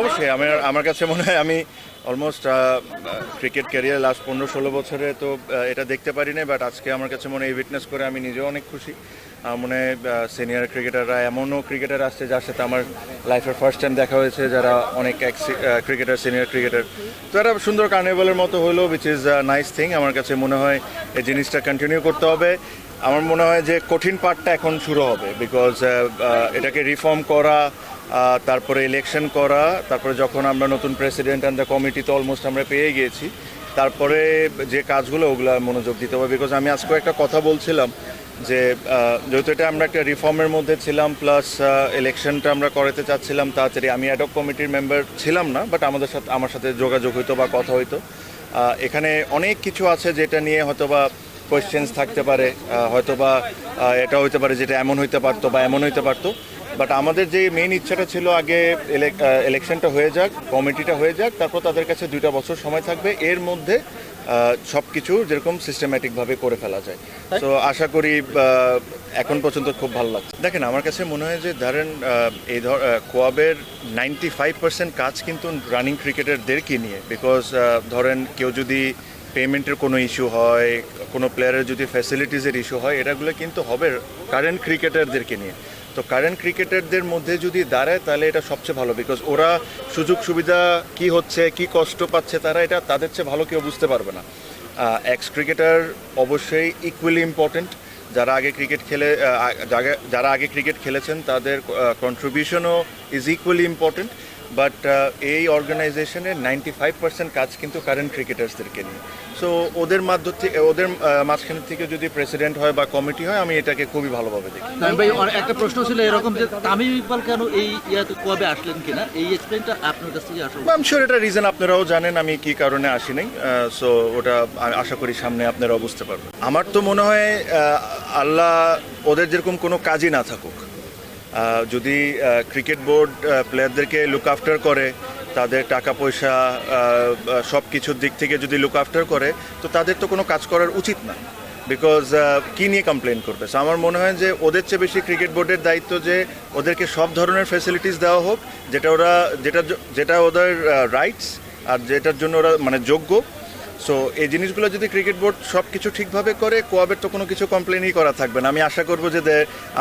অবশ্যই। আমার আমার কাছে মনে হয় আমি অলমোস্ট ক্রিকেট ক্যারিয়ার লাস্ট পনেরো ষোলো বছরে তো এটা দেখতে পারি না বাট আজকে আমার কাছে মনে হয় উইটনেস করে আমি নিজেও অনেক খুশি। মনে সিনিয়র ক্রিকেটাররা এমনও ক্রিকেটার আসছে যার সাথে আমার লাইফের ফার্স্ট টাইম দেখা হয়েছে, যারা অনেক এক্স ক্রিকেটার সিনিয়র ক্রিকেটার তো এটা সুন্দর কার্নিভালের মতো হলো উইচ ইজ নাইস থিং আমার কাছে মনে হয় এই জিনিসটা কন্টিনিউ করতে হবে। আমার মনে হয় যে কঠিন পার্টটা এখন শুরু হবে বিকজ এটাকে রিফর্ম করা তারপরে ইলেকশন করা, তারপরে যখন আমরা নতুন প্রেসিডেন্ট অ্যান্ড দ্য কমিটি তো অলমোস্ট আমরা পেয়ে গিয়েছি, তারপরে যে কাজগুলো ওগুলো মনোযোগ দিতে হবে বিকজ আমি আজকে একটা কথা বলছিলাম যে যেহেতু এটা আমরা একটা রিফর্মের মধ্যে ছিলাম প্লাস ইলেকশনটা আমরা করাতে চাচ্ছিলাম, তাড়াতাড়ি আমি অ্যাডক কমিটির মেম্বার ছিলাম না বাট আমাদের সাথে, আমার সাথে যোগাযোগ হইতো বা কথা হইতো। এখানে অনেক কিছু আছে যেটা নিয়ে হয়তো বা কোয়েশ্চেন্স থাকতে পারে হয়তো বা এটা হইতে পারে যেটা এমন হইতে পারতো বা এমন হইতে পারতো। বাট আমাদের যে মেইন ইচ্ছাটা ছিল আগে ইলেকশনটা হয়ে যাক কমিটিটা হয়ে যাক, তারপর তাদের কাছে দুইটা বছর সময় থাকবে। এর মধ্যে সব কিছু যেরকম সিস্টেম্যাটিকভাবে করে ফেলা যায়। তো আশা করি এখন পর্যন্ত খুব ভালো লাগছে। দেখেন, আমার কাছে মনে হয় যে ধরেন এই ধর কোয়াবের নাইনটি ফাইভ পার্সেন্ট কাজ কিন্তু রানিং ক্রিকেটারদেরকে নিয়ে। বিকজ ধরেন কেউ যদি পেমেন্টের কোনো ইস্যু হয়, কোনো প্লেয়ারের যদি ফ্যাসিলিটিসের ইস্যু হয় এটাগুলো কিন্তু হবে কারেন্ট ক্রিকেটারদেরকে নিয়ে। তো কারেন্ট ক্রিকেটারদের মধ্যে যদি দাঁড়ায়, তাহলে এটা সবচেয়ে ভালো বিকজ ওরা সুযোগ সুবিধা কি হচ্ছে, কি কষ্ট পাচ্ছে তারা, এটা তাদের চেয়ে ভালো কেউ বুঝতে পারবে না। এক্স ক্রিকেটার অবশ্যই ইকুয়ালি ইম্পর্টেন্ট যারা আগে ক্রিকেট খেলে যারা আগে ক্রিকেট খেলেছেন, তাদের কন্ট্রিবিউশনও ইজ ইকুয়ালি ইম্পর্টেন্ট বাট এই অর্গানাইজেশনের নাইনটি ফাইভ পার্সেন্ট কাজ কিন্তু কারেন্ট ক্রিকেটার্সদেরকে নিয়ে। সো ওদের মাধ্য থেকে ওদের মাঝখান থেকে যদি প্রেসিডেন্ট হয় বা কমিটি হয় আমি এটাকে খুবই ভালোভাবে দেখি। ভাই একটা প্রশ্ন ছিল এরকম যে তামিম ইকবাল কেন এই ইয়াতে কবে আসলেন কিনা? এই এক্সপ্লেনটা আপনার কাছ থেকে আসলে। আমি শিওর এটা রিজন আপনারাও জানেন আমি কি কারণে আসি নাই। সো ওটা আশা করি সামনে আপনারাও বুঝতে পারবেন। আমার তো মনে হয় আল্লাহ ওদের যেরকম কোনো কাজই না থাকুক যদি ক্রিকেট বোর্ড প্লেয়ারদেরকে লুক আফটার করে, তাদের টাকা পয়সা সব কিছুর দিক থেকে যদি লুক আফটার করে, তো তাদের তো কোনো কাজ করার উচিত না। বিকজ কী নিয়ে কমপ্লেন করবে? সো আমার মনে হয় যে ওদের চেয়ে বেশি ক্রিকেট বোর্ডের দায়িত্ব যে ওদেরকে সব ধরনের ফেসিলিটিস দেওয়া হোক, যেটা ওরা, যেটা যেটা ওদের রাইটস আর যেটার জন্য ওরা মানে যোগ্য সো এই জিনিসগুলো যদি ক্রিকেট বোর্ড সব কিছু ঠিকভাবে করে, কোয়াবের তো কোনো কিছু কমপ্লেনই করা থাকবে না। আমি আশা করব যে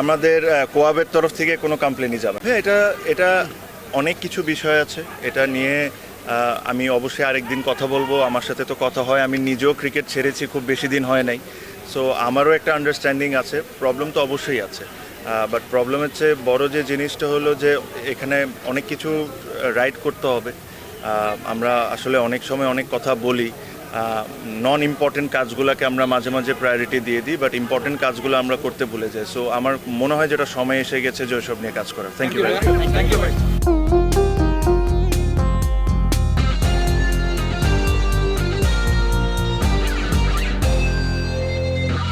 আমাদের কোয়াবের তরফ থেকে কোনো কমপ্লেনই যাবে হ্যাঁ এটা এটা অনেক কিছু বিষয় আছে। এটা নিয়ে আমি অবশ্যই আরেকদিন কথা বলব। আমার সাথে তো কথা হয়। আমি নিজেও ক্রিকেট ছেড়েছি, খুব বেশি দিন হয় নাই। সো আমারও একটা আন্ডারস্ট্যান্ডিং আছে। প্রবলেম তো অবশ্যই আছে। বাট প্রবলেমের চেয়ে বড় যে জিনিসটা হলো যে, এখানে অনেক কিছু রাইড করতে হবে। আমরা আসলে অনেক সময় অনেক কথা বলি। নন ইম্পর্টেন্ট কাজগুলোকে আমরা মাঝে মাঝে প্রায়োরিটি দিয়ে দিই বাট ইম্পর্টেন্ট কাজগুলো আমরা করতে ভুলে যাই। সো আমার মনে হয় যেটা সময় এসে গেছে যে ওইসব নিয়ে কাজ করার। থ্যাংক ইউ থ্যাংক ইউ ভাই।